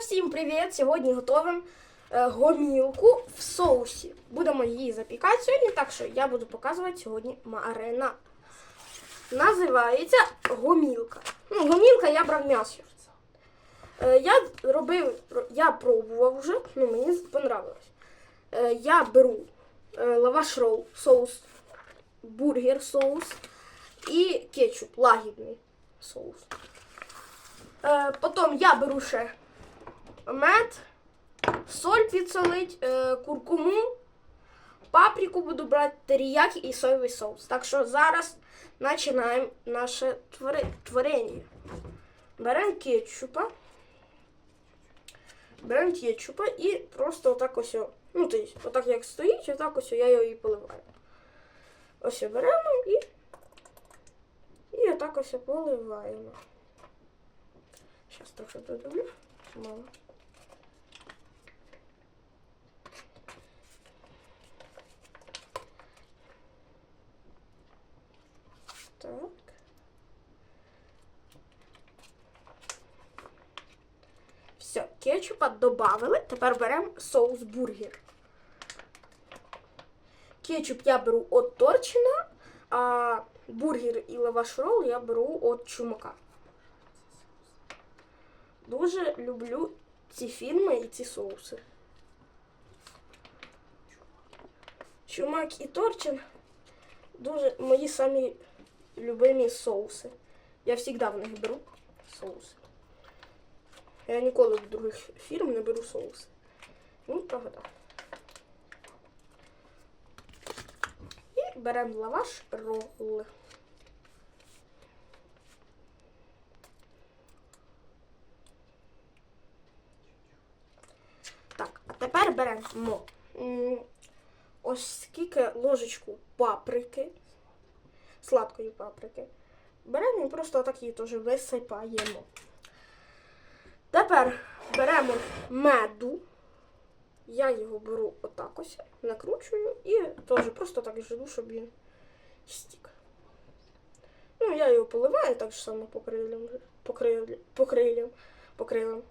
Всім привіт! Сьогодні готуємо е, гомілку в соусі. Будемо її запікати сьогодні, так що я буду показувати сьогодні маринад. Називається гомілка. Ну, гомілка я брав м'ясо. Е, я робив, я пробував вже, ну мені понравилось. Е, я беру лаваш ролл, соус, бургер соус і кетчуп, лагідний соус. Потім я беру ще мед, соль підсолить, е, куркуму, паприку буду брати, теріякі і соєвий соус. Так що зараз починаємо наше творення. Беремо кетчупа. Беремо кетчупа і просто отак ось, ну, то есть, отак як стоїть, отак ось я його і поливаю. Ось беремо і, і отак ось поливаємо. Сейчас трохи додавлю. Мало. Так. Все, кетчупа додали. Тепер беремо соус бургер. Кетчуп я беру от Торчина, а бургер і лаваш ролл я беру от Чумака. Дуже люблю ці фільми і ці соуси. Чумак і Торчин дуже мої самі любимі соуси. Я завжди в них беру соуси. Я ніколи в других фірм не беру соуси. Ну, правда. І беремо лаваш ролли. Так, а тепер беремо ось скільки ложечку паприки, сладкої паприки. Беремо і просто отак її теж висипаємо. Тепер беремо меду. Я його беру отак ось, накручую і теж просто так жду, щоб він стік. Ну, я його поливаю так же само по крилям, по крилям, по крилям, по крилам.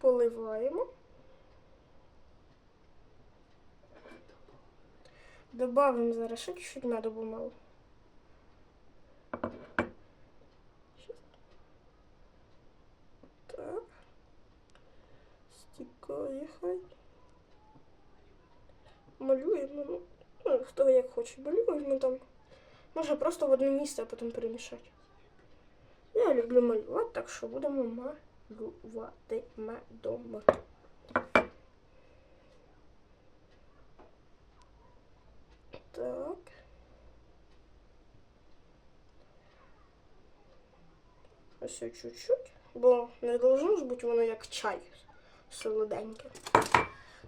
Поливаємо. Добавимо зараз ще чуть-чуть меду, бо мало. Хай. Малюємо, ну, ну, хто як хоче, малюємо там. Може просто в одне місце, а потім перемішати. Я люблю малювати, так що будемо малювати медом. Так. Ось чуть-чуть, бо не должно ж бути воно як чай солоденьке.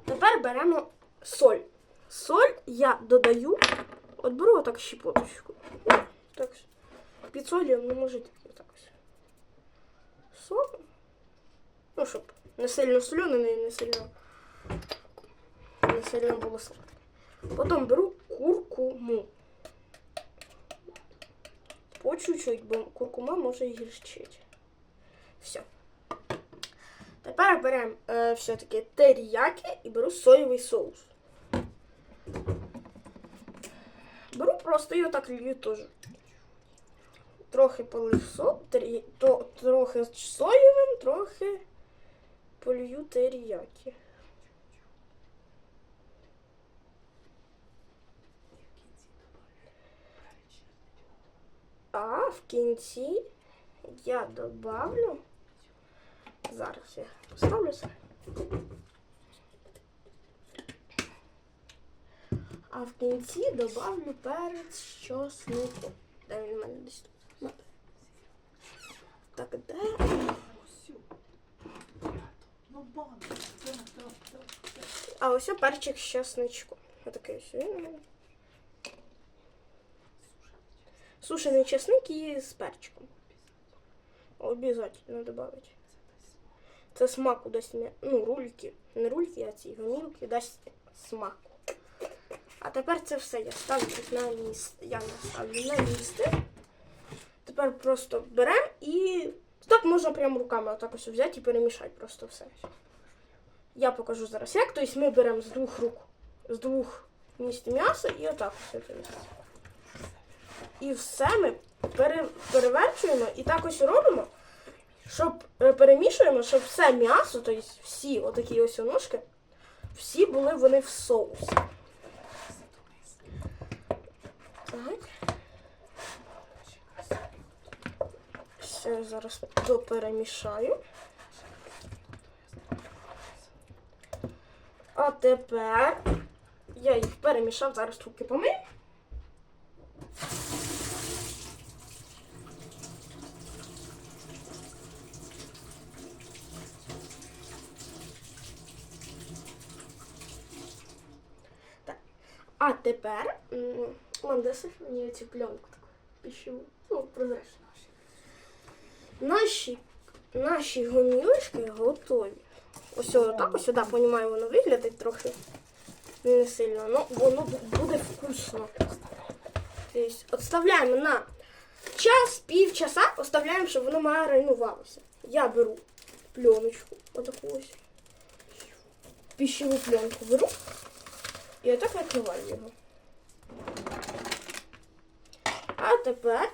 Тепер беремо соль. Соль я додаю, от беру отак щепоточку. Так, під солью, ну може тільки так ось. Соль. Ну, щоб не сильно солене, не сильно, не сильно було сладке. Потім беру куркуму. По чуть-чуть, бо куркума може і гірчити. Все. Тепер беремо е, все-таки теріяки і беру соєвий соус. Беру просто і отак лью теж. Трохи полив со, тері, то, трохи соєвим, трохи полью теріяки. А в кінці я добавлю. Зараз я поставлю це. А в кінці добавлю перець чоснику. Де він в мене десь тут? Так, де? Ну. Так, так. А ось перчик з чесничком. Отакий ось він. Сушений чесник і з перчиком. Обязательно добавити. Це смаку дасть м'я- ну, рульки. Не рульки, а ці гомілки дасть смак. А тепер це все я ставлю на місце. Я ставлю на місце. Тепер просто беремо і. Так можна прямо руками отак ось взяти і перемішати просто все. Я покажу зараз як. Тобто ми беремо з двох рук, з двох місць м'ясо і отак все перемішати. І все ми пере, переверчуємо і так ось робимо, перемішуємо, щоб все м'ясо, тобто всі отакі ось ножки, всі були вони в соусі. Так. Все, зараз доперемішаю. А тепер я їх перемішав, зараз руки помию. А тепер м, Мандеса мені цю пленку таку пищу. Ну, прозрачну. Наші, наші гомілочки готові. Ось отак ось сюди, понімаю, воно виглядить трохи не сильно, але воно буде вкусно. Тобто, Отставляємо на час, півчаса, оставляємо, щоб воно маринувалося. Я беру пленочку, отаку ось. Пищеву пленку беру і отак накриваю його. А тепер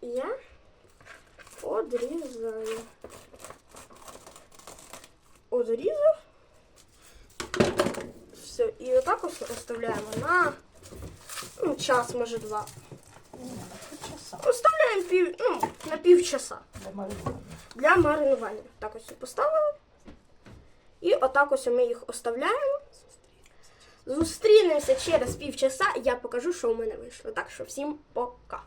я Одрізаю. Одрізав. Все, і отак ось оставляємо на ну, час, може два. Оставляємо пів, ну, на півчаса Для маринування. для маринування. Так ось поставили. І отак ось ми їх оставляємо. Зустрінемося через півчаса, я покажу, що у мене вийшло. Так що всім пока.